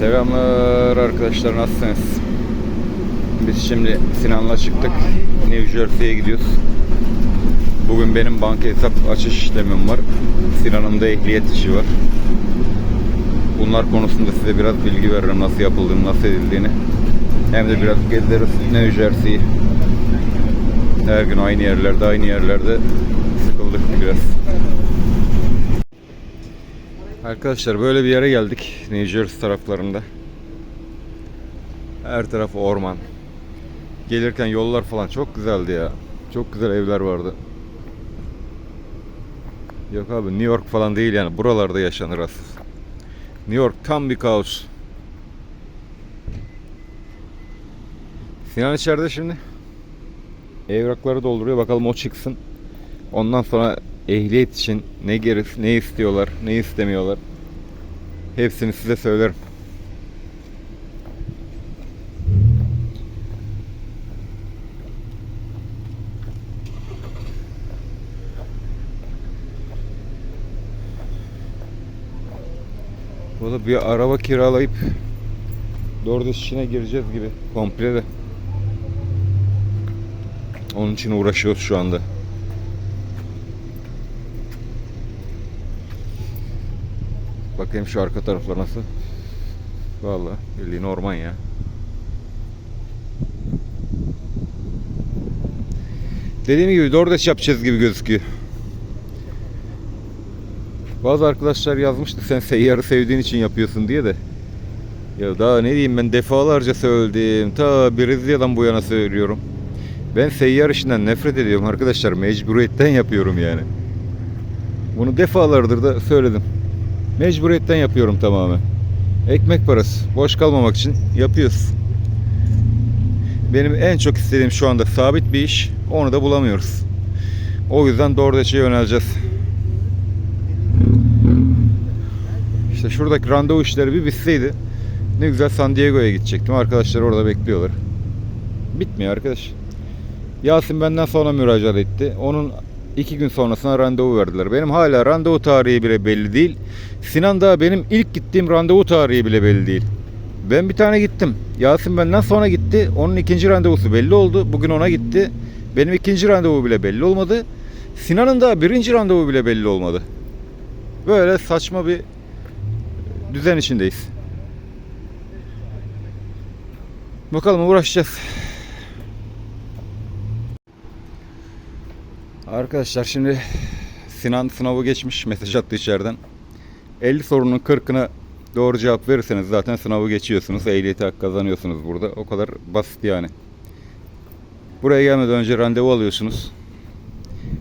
Selamlar arkadaşlar nasılsınız? Biz şimdi Sinan'la çıktık. New Jersey'ye gidiyoruz. Bugün benim banka hesap açış işlemim var. Sinan'ın da ehliyet işi var. Bunlar konusunda size biraz bilgi veririm nasıl yapıldığını, nasıl edildiğini. Hem de biraz gezeriz New Jersey'yi. Her gün aynı yerlerde, aynı yerlerde sıkıldık biraz. Arkadaşlar böyle bir yere geldik. Jersey taraflarında. Her taraf orman. Gelirken yollar falan çok güzeldi ya. Çok güzel evler vardı. Yok abi New York falan değil yani. Buralarda yaşanır asıl. New York tam bir kaos. Sinan içeride şimdi. Evrakları dolduruyor. Bakalım o çıksın. Ondan sonra ehliyet için ne gerek, ne istiyorlar, ne istemiyorlar. Hepsini size söylerim. Da bir araba kiralayıp DoorDash işine gireceğiz gibi komple de. Onun için uğraşıyoruz şu anda. Bakayım şu arka taraflar nasıl. Vallahi bildiğin orman ya. Dediğim gibi DoorDash yapacağız gibi gözüküyor. Bazı arkadaşlar yazmıştı sen seyyarı sevdiğin için yapıyorsun diye de. Ya daha ne diyeyim ben defalarca söyledim. Ta Brezilya'dan bu yana söylüyorum. Ben seyyar işinden nefret ediyorum arkadaşlar. Mecburiyetten yapıyorum yani. Bunu defalardır da söyledim. Mecburiyetten yapıyorum tamamen. Ekmek parası. Boş kalmamak için yapıyoruz. Benim en çok istediğim şu anda sabit bir iş. Onu da bulamıyoruz. O yüzden DoorDash'e yöneleceğiz. İşte şuradaki randevu işleri bir bitseydi ne güzel San Diego'ya gidecektim. Arkadaşlar orada bekliyorlar. Bitmiyor arkadaş. Yasin benden sonra müracaat etti. Onun iki gün sonrasına randevu verdiler. Benim hala randevu tarihi bile belli değil. Sinan da benim ilk gittiğim randevu tarihi bile belli değil. Ben bir tane gittim. Yasin benden sonra gitti. Onun ikinci randevusu belli oldu. Bugün ona gitti. Benim ikinci randevu bile belli olmadı. Sinan'ın da birinci randevu bile belli olmadı. Böyle saçma bir düzen içindeyiz. Bakalım uğraşacağız. Arkadaşlar şimdi Sinan sınavı geçmiş mesaj attı içeriden. 50 sorunun 40'ına doğru cevap verirseniz zaten sınavı geçiyorsunuz. Ehliyeti hak kazanıyorsunuz burada. O kadar basit yani. Buraya gelmeden önce randevu alıyorsunuz.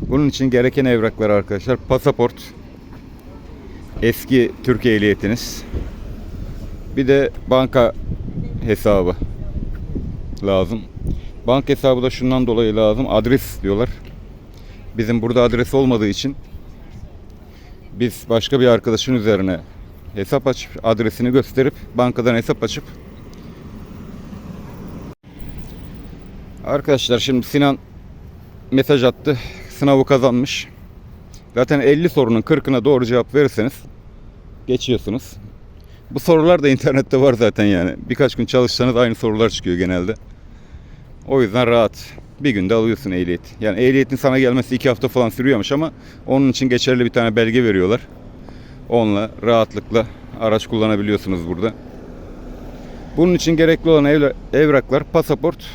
Bunun için gereken evraklar arkadaşlar pasaport, eski Türk ehliyetiniz, bir de banka hesabı lazım. Banka hesabı da şundan dolayı lazım. Adres diyorlar. Bizim burada adres olmadığı için biz başka bir arkadaşın üzerine hesap açıp adresini gösterip bankadan hesap açıp Arkadaşlar şimdi Sinan mesaj attı. Sınavı kazanmış. Zaten 50 sorunun 40'ına doğru cevap verirseniz geçiyorsunuz. Bu sorular da internette var zaten yani. Birkaç gün çalışsanız aynı sorular çıkıyor genelde. O yüzden rahat. Bir günde alıyorsun ehliyet. Yani ehliyetin sana gelmesi iki hafta falan sürüyormuş ama onun için geçerli bir tane belge veriyorlar. Onunla rahatlıkla araç kullanabiliyorsunuz burada. Bunun için gerekli olan evraklar pasaport,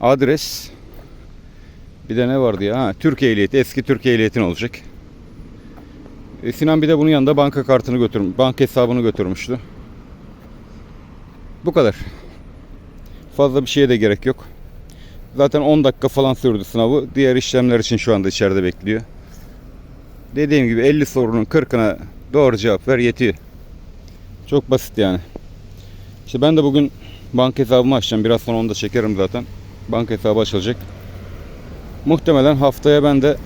adres, bir de ne vardı ya? Ha, Türk ehliyeti, eski Türk ehliyetin olacak. E, Sinan bir de bunun yanında banka kartını götürmüş, banka hesabını götürmüştü. Bu kadar. Fazla bir şeye de gerek yok. Zaten 10 dakika falan sürdü sınavı. Diğer işlemler için şu anda içeride bekliyor. Dediğim gibi 50 sorunun 40'ına doğru cevap ver yetiyor. Çok basit yani. İşte ben de bugün banka hesabımı açacağım. Biraz sonra onu da çekerim zaten. Banka hesabı açılacak. Muhtemelen haftaya ben de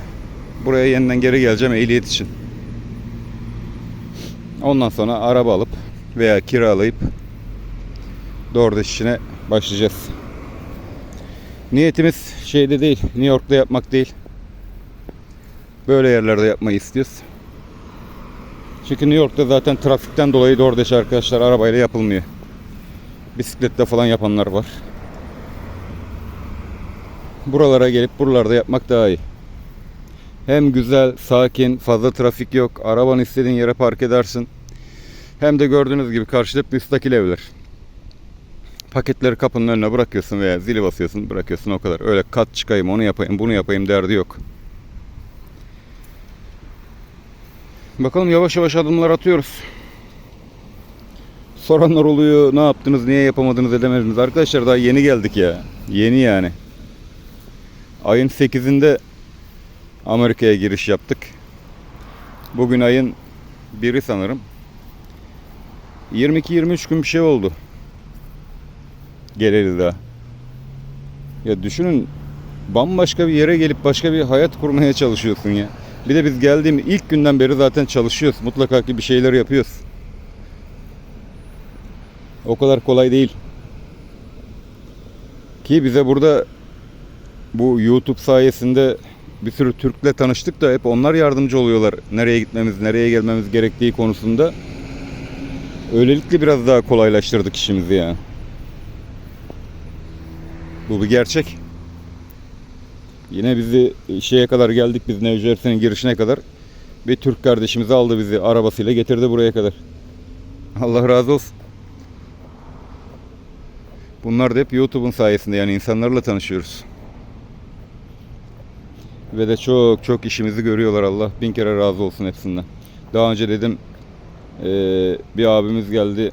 buraya yeniden geri geleceğim ehliyet için. Ondan sonra araba alıp veya kiralayıp DoorDash işine başlayacağız. Niyetimiz şeyde değil, New York'ta yapmak değil. Böyle yerlerde yapmayı istiyoruz. Çünkü New York'ta zaten trafikten dolayı DoorDash arkadaşlar arabayla yapılmıyor. Bisikletle falan yapanlar var. Buralara gelip buralarda yapmak daha iyi. Hem güzel, sakin, fazla trafik yok. Arabanı istediğin yere park edersin. Hem de gördüğünüz gibi karşıda hep müstakil evler. Paketleri kapının önüne bırakıyorsun veya zili basıyorsun bırakıyorsun o kadar. Öyle kat çıkayım onu yapayım bunu yapayım derdi yok. Bakalım yavaş yavaş adımlar atıyoruz. Soranlar oluyor ne yaptınız niye yapamadınız edemediniz. Arkadaşlar daha yeni geldik ya. Yeni yani. Ayın 8'inde Amerika'ya giriş yaptık. Bugün ayın biri sanırım. 22-23 gün bir şey oldu. Geleli daha. Ya düşünün bambaşka bir yere gelip başka bir hayat kurmaya çalışıyorsun ya. Bir de biz geldiğim ilk günden beri zaten çalışıyoruz. Mutlaka ki bir şeyler yapıyoruz. O kadar kolay değil. Ki bize burada bu YouTube sayesinde bir sürü Türk'le tanıştık da hep onlar yardımcı oluyorlar. Nereye gitmemiz, nereye gelmemiz gerektiği konusunda. Öylelikle biraz daha kolaylaştırdık işimizi yani. Bu bir gerçek. Yine bizi şeye kadar geldik biz New Jersey'nin girişine kadar. Bir Türk kardeşimiz aldı bizi arabasıyla getirdi buraya kadar. Allah razı olsun. Bunlar da hep YouTube'un sayesinde yani insanlarla tanışıyoruz. Ve de çok çok işimizi görüyorlar Allah bin kere razı olsun hepsinden. Daha önce dedim bir abimiz geldi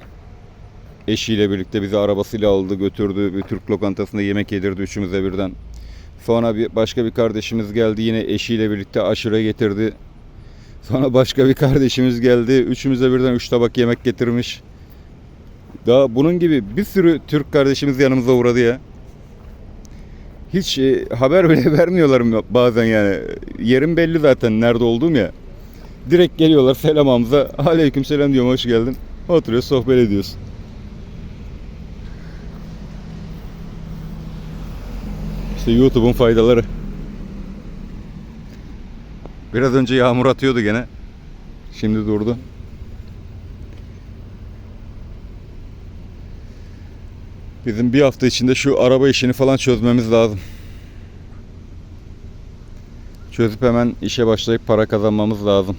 eşiyle birlikte bizi arabasıyla aldı götürdü bir Türk lokantasında yemek yedirdi üçümüze birden. Sonra bir başka bir kardeşimiz geldi yine eşiyle birlikte aşure getirdi. Sonra başka bir kardeşimiz geldi üçümüze birden üç tabak yemek getirmiş. Daha bunun gibi bir sürü Türk kardeşimiz yanımıza uğradı ya. Hiç e, haber bile vermiyorlar bazen yani. Yerim belli zaten nerede olduğum ya. Direkt geliyorlar selamımıza. Aleyküm selam diyorum hoş geldin. Oturuyoruz sohbet ediyoruz. İşte YouTube'un faydaları. Biraz önce yağmur atıyordu gene. Şimdi durdu. Bizim bir hafta içinde şu araba işini falan çözmemiz lazım. Çözüp hemen işe başlayıp para kazanmamız lazım.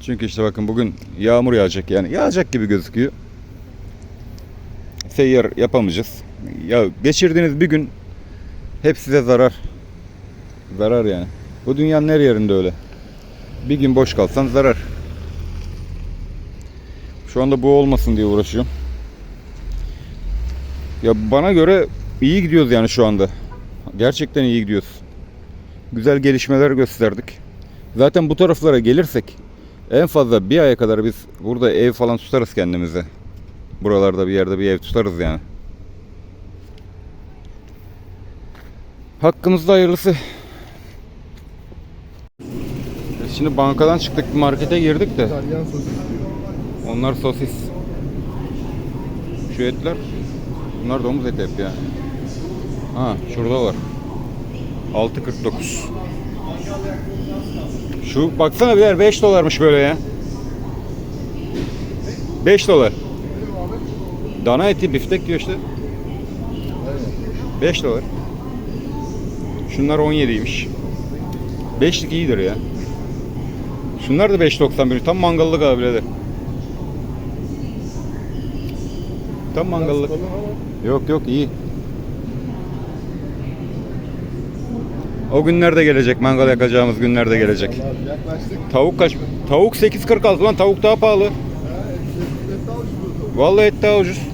Çünkü işte bakın bugün yağmur yağacak yani. Yağacak gibi gözüküyor. Seyyar yapamayacağız. Ya geçirdiğiniz bir gün hep size zarar. Zarar yani. Bu dünyanın her yerinde öyle. Bir gün boş kalsan zarar. Şu anda bu olmasın diye uğraşıyorum. Ya bana göre iyi gidiyoruz yani şu anda. Gerçekten iyi gidiyoruz. Güzel gelişmeler gösterdik. Zaten bu taraflara gelirsek en fazla bir aya kadar biz burada ev falan tutarız kendimize. Buralarda bir yerde bir ev tutarız yani. Hakkımızda hayırlısı. Şimdi bankadan çıktık markete girdik de. Onlar sosis. Şu etler bunlar domuz eti hep yani. Ha şurada var. 6.49. Şu baksana birer 5 dolarmış böyle ya. 5 dolar. Dana eti biftek diyor işte. 5 dolar. Şunlar 17'ymiş. 5'lik iyidir ya. Şunlar da 5.91. Tam mangallık abi birader. Tam mangallık. Yok yok iyi. O günler de gelecek. Mangal yakacağımız günler de gelecek. Tavuk kaç? Tavuk 8.46 lan tavuk daha pahalı. Vallahi et daha ucuz.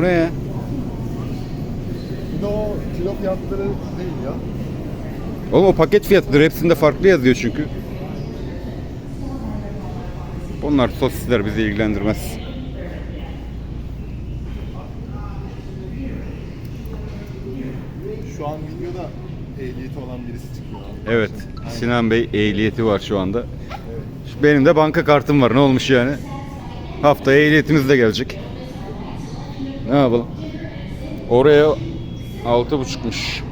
Bu ne ya? Bir de o kilo fiyatları değil ya. Oğlum o paket fiyatıdır. Hepsinde farklı yazıyor çünkü. Bunlar sosisler bizi ilgilendirmez. Şu an videoda ehliyeti olan birisi çıkıyor. Evet. Aynen. Sinan Bey ehliyeti var şu anda. Benim de banka kartım var. Ne olmuş yani? Haftaya ehliyetimiz de gelecek. Ne yapalım? Oraya altı buçukmuş.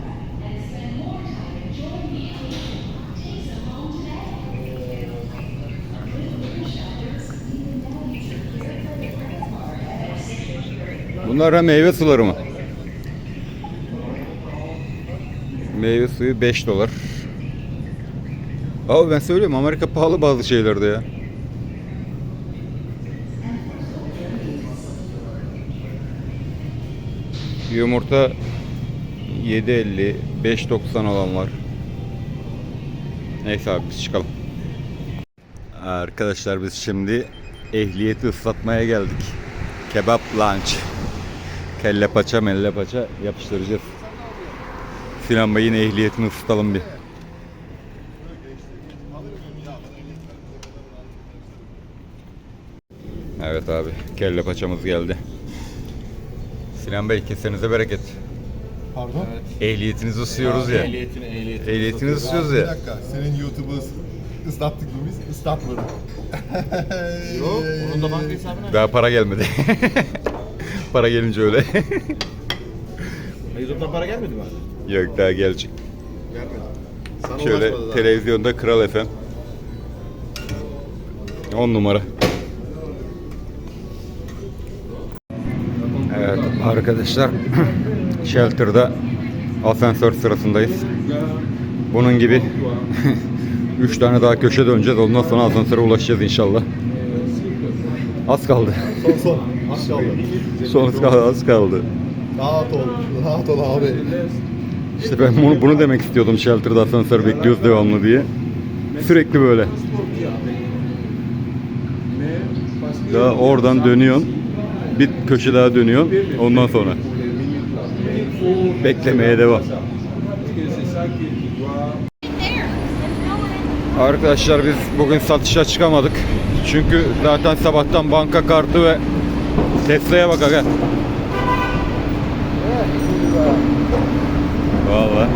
Bunlar ha meyve suları mı? Meyve suyu 5 dolar. Abi ben söylüyorum Amerika pahalı bazı şeylerde ya. Yumurta 7.50, 5.90 olan var. Neyse abi biz çıkalım. Arkadaşlar biz şimdi ehliyeti ıslatmaya geldik. Kebap lunch. Kelle paça melle paça yapıştıracağız. Sinan Bey'in ehliyetini ısıtalım bir. Evet abi kelle paçamız geldi. Sinan Bey kesenize bereket. Pardon? Ehliyetinizi ısıyoruz ya. Ehliyetini, ehliyetini. Ehliyetini ısıyoruz Bir ya. dakika. Senin YouTube'u ıs- ıslattık mı biz? Islatmadık. Yok, onun da banka hesabına. Daha para gelmedi. para gelince öyle. YouTube'dan para gelmedi mi abi? Yok daha gelecek. Gelmedi. Sana Şöyle ulaşmadı daha. televizyonda Kral FM. 10 numara. Arkadaşlar Shelter'da asansör sırasındayız. Bunun gibi 3 tane daha köşe döneceğiz. Ondan sonra asansöre ulaşacağız inşallah. Az kaldı. Son son. Az kaldı. Son az kaldı. Az kaldı. Rahat ol. Rahat ol abi. İşte ben bunu, bunu demek istiyordum shelter'da asansör bekliyoruz devamlı diye. Sürekli böyle. Daha oradan dönüyorsun. Bir köşe daha dönüyorsun. Ondan sonra. Beklemeye devam. Arkadaşlar biz bugün satışa çıkamadık. Çünkü zaten sabahtan banka kartı ve Tesla'ya bak aga. Valla.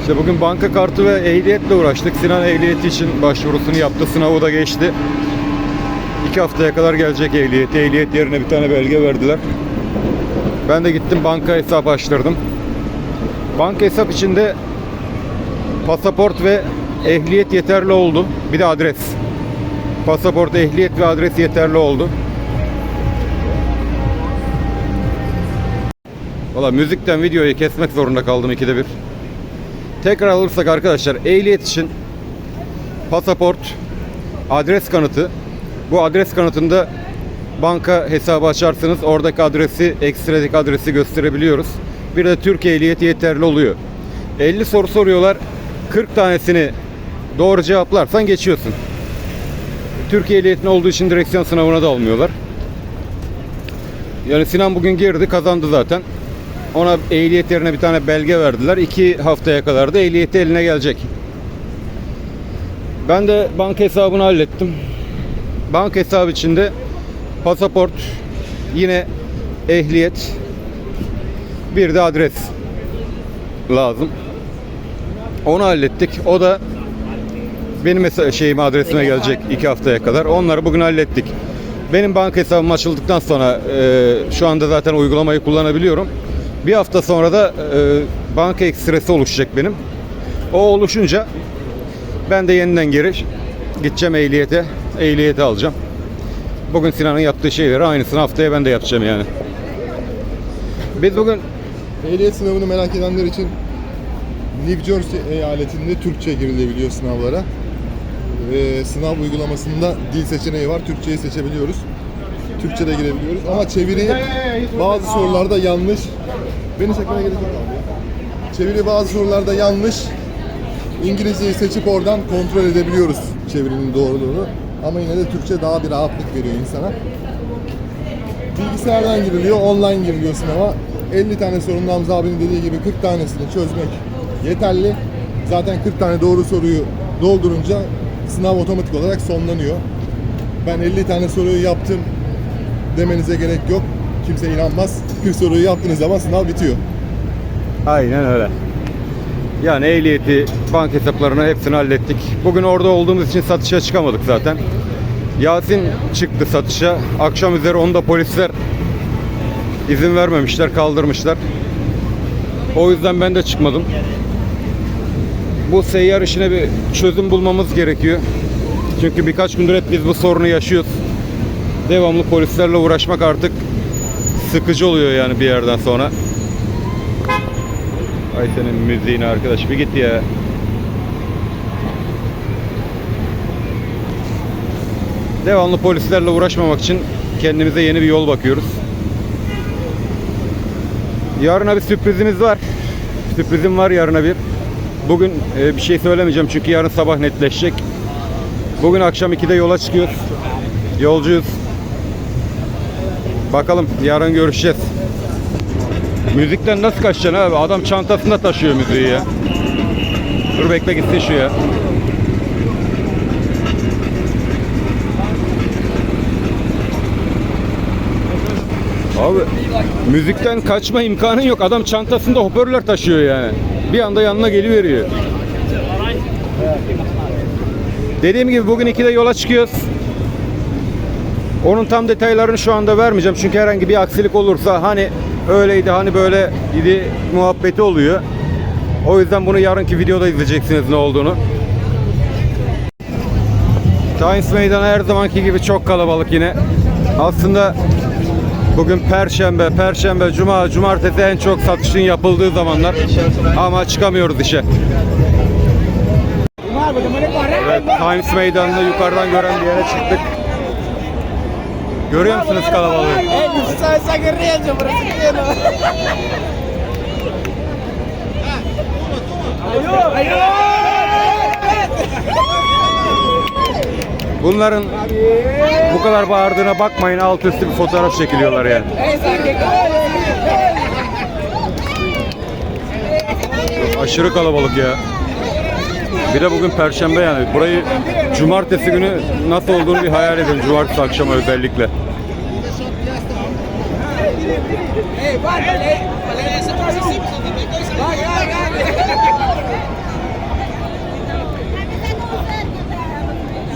İşte bugün banka kartı ve ehliyetle uğraştık. Sinan ehliyeti için başvurusunu yaptı. Sınavı da geçti. İki haftaya kadar gelecek ehliyet. Ehliyet yerine bir tane belge verdiler. Ben de gittim banka hesap açtırdım. Banka hesap içinde pasaport ve ehliyet yeterli oldu. Bir de adres. Pasaport, ehliyet ve adres yeterli oldu. Valla müzikten videoyu kesmek zorunda kaldım ikide bir. Tekrar alırsak arkadaşlar ehliyet için pasaport, adres kanıtı. Bu adres kanıtında banka hesabı açarsınız. Oradaki adresi, ekstradaki adresi gösterebiliyoruz. Bir de Türk ehliyeti yeterli oluyor. 50 soru soruyorlar. 40 tanesini doğru cevaplarsan geçiyorsun. Türkiye ehliyetin olduğu için direksiyon sınavına da almıyorlar. Yani Sinan bugün girdi kazandı zaten. Ona ehliyet yerine bir tane belge verdiler. İki haftaya kadar da ehliyeti eline gelecek. Ben de banka hesabını hallettim. Banka hesabı içinde pasaport, yine ehliyet, bir de adres lazım. Onu hallettik. O da benim mesela şeyim adresime gelecek iki haftaya kadar. Onları bugün hallettik. Benim banka hesabım açıldıktan sonra e, şu anda zaten uygulamayı kullanabiliyorum. Bir hafta sonra da e, banka ekstresi oluşacak benim. O oluşunca ben de yeniden geri gideceğim ehliyete. Ehliyeti alacağım. Bugün Sinan'ın yaptığı şeyleri aynısını haftaya ben de yapacağım yani. Biz bugün Ehliyet sınavını merak edenler için New Jersey eyaletinde Türkçe girilebiliyor sınavlara. Ee, sınav uygulamasında dil seçeneği var. Türkçeyi seçebiliyoruz. Türkçe de girebiliyoruz ama çeviri bazı sorularda yanlış. Beni çekmene gerek yok abi. Çeviri bazı sorularda yanlış. İngilizceyi seçip oradan kontrol edebiliyoruz çevirinin doğruluğunu. Ama yine de Türkçe daha bir rahatlık veriyor insana. Bilgisayardan giriliyor, online giriliyor sınava. 50 tane sorunun Hamza abinin dediği gibi 40 tanesini çözmek yeterli. Zaten 40 tane doğru soruyu doldurunca sınav otomatik olarak sonlanıyor. Ben 50 tane soruyu yaptım demenize gerek yok. Kimse inanmaz. 40 soruyu yaptığınız zaman sınav bitiyor. Aynen öyle. Yani ehliyeti, bank hesaplarını hepsini hallettik. Bugün orada olduğumuz için satışa çıkamadık zaten. Yasin çıktı satışa. Akşam üzeri onda polisler izin vermemişler, kaldırmışlar. O yüzden ben de çıkmadım. Bu seyyar işine bir çözüm bulmamız gerekiyor. Çünkü birkaç gündür hep biz bu sorunu yaşıyoruz. Devamlı polislerle uğraşmak artık sıkıcı oluyor yani bir yerden sonra. Ay senin müziğine arkadaş bir git ya. Devamlı polislerle uğraşmamak için kendimize yeni bir yol bakıyoruz. Yarına bir sürprizimiz var. Sürprizim var yarına bir. Bugün e, bir şey söylemeyeceğim çünkü yarın sabah netleşecek. Bugün akşam 2'de yola çıkıyoruz. Yolcuyuz. Bakalım yarın görüşeceğiz. Müzikten nasıl kaçacaksın abi? Adam çantasında taşıyor müziği ya. Dur bekle gitsin şu ya. Abi müzikten kaçma imkanın yok. Adam çantasında hoparlör taşıyor yani. Bir anda yanına geliveriyor. Dediğim gibi bugün 2'de yola çıkıyoruz. Onun tam detaylarını şu anda vermeyeceğim. Çünkü herhangi bir aksilik olursa hani öyleydi hani böyle idi muhabbeti oluyor. O yüzden bunu yarınki videoda izleyeceksiniz ne olduğunu. Times Meydanı her zamanki gibi çok kalabalık yine. Aslında bugün Perşembe, Perşembe, Cuma, Cumartesi en çok satışın yapıldığı zamanlar. Ama çıkamıyoruz işe. Evet, Times Meydanı'nı yukarıdan gören bir yere çıktık. Görüyor musunuz kalabalığı? Bunların bu kadar bağırdığına bakmayın alt üstü bir fotoğraf çekiliyorlar yani. Aşırı kalabalık ya. Bir de bugün perşembe yani. Burayı cumartesi günü nasıl olduğunu bir hayal edin. Cumartesi akşamı özellikle.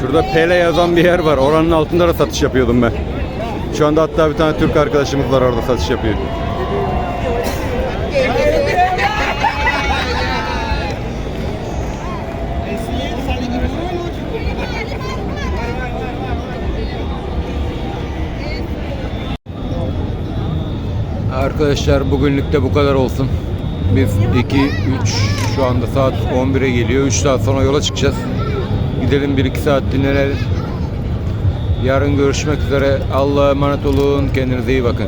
Şurada Pele yazan bir yer var. Oranın altında da satış yapıyordum ben. Şu anda hatta bir tane Türk arkadaşımız var orada satış yapıyor. Arkadaşlar bugünlük de bu kadar olsun. Biz 2, 3 şu anda saat 11'e geliyor. 3 saat sonra yola çıkacağız. Gidelim 1-2 saat dinlenelim. Yarın görüşmek üzere. Allah'a emanet olun. Kendinize iyi bakın.